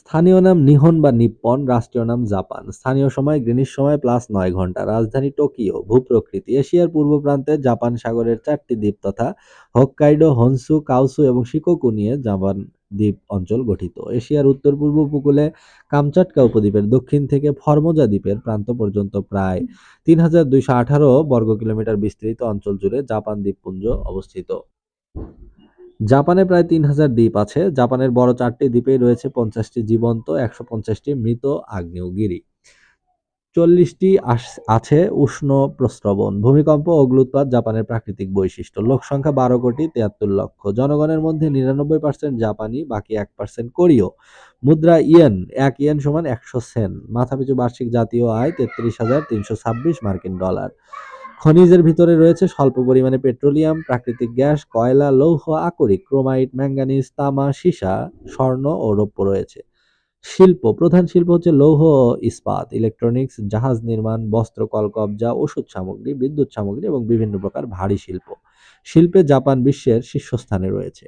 স্থানীয় নাম নিহন বা নিপ্পন, রাষ্ট্রীয় নাম জাপান। স্থানীয় সময় গ্রিনিচ সময় প্লাস নয় ঘণ্টা। রাজধানী টোকিও। ভূপ্রকৃতি এশিয়ার পূর্ব প্রান্তে জাপান সাগরের চারটি দ্বীপ তথা হোক্কাইডো, হনসু, কাউসু এবং শিকোকু নিয়ে জাপান দ্বীপ অঞ্চল গঠিত। এশিয়ার উত্তর-পূর্ব উপকূলে কামচাটকা উপদ্বীপের দক্ষিণ থেকে ফর্মোজা দ্বীপের প্রান্ত পর্যন্ত প্রায় তিন হাজার দুইশো আঠারো বর্গ কিলোমিটার বিস্তৃত অঞ্চল জুড়ে জাপান দ্বীপপুঞ্জ অবস্থিত। জাপানে প্রায় তিন হাজার দ্বীপ আছে। জাপানের বড় চারটি দ্বীপেই রয়েছে পঞ্চাশটি জীবন্ত, একশো পঞ্চাশটি মৃত আগ্নেয়গিরি। চল্লিশটি আছে উষ্ণ প্রস্রবণ। ভূমিকম্প, অগ্ন্যুৎপাত জাপানের প্রাকৃতিক বৈশিষ্ট্য। লোকসংখ্যা বারো কোটি তিয়াত্তর লক্ষ। জনগণের মধ্যে নিরানব্বই পার্সেন্ট জাপানি, বাকি এক পার্সেন্ট কোরীয়। মুদ্রা ইয়েন, এক ইয়েন সমান একশো সেন। মাথাপিছু বার্ষিক জাতীয় আয় তেত্রিশ হাজার তিনশো ছাব্বিশ মার্কিন ডলার। খনিজের ভিতরে রয়েছে স্বল্প পরিমাণে পেট্রোলিয়াম, প্রাকৃতিক গ্যাস, কয়লা, লৌহ, আকরিক, ক্রোমাইট, ম্যাঙ্গানিজ, তামা, সীসা, স্বর্ণ ও রৌপ্য রয়েছে। শিল্প প্রধান শিল্প হচ্ছে লৌহ ইস্পাত, ইলেকট্রনিক্স, জাহাজ নির্মাণ, বস্ত্র, কলকবজা, ওষুধ সামগ্রী, বিদ্যুৎ সামগ্রী এবং বিভিন্ন প্রকার ভারী শিল্প। শিল্পে জাপান বিশ্বের শীর্ষস্থানে রয়েছে।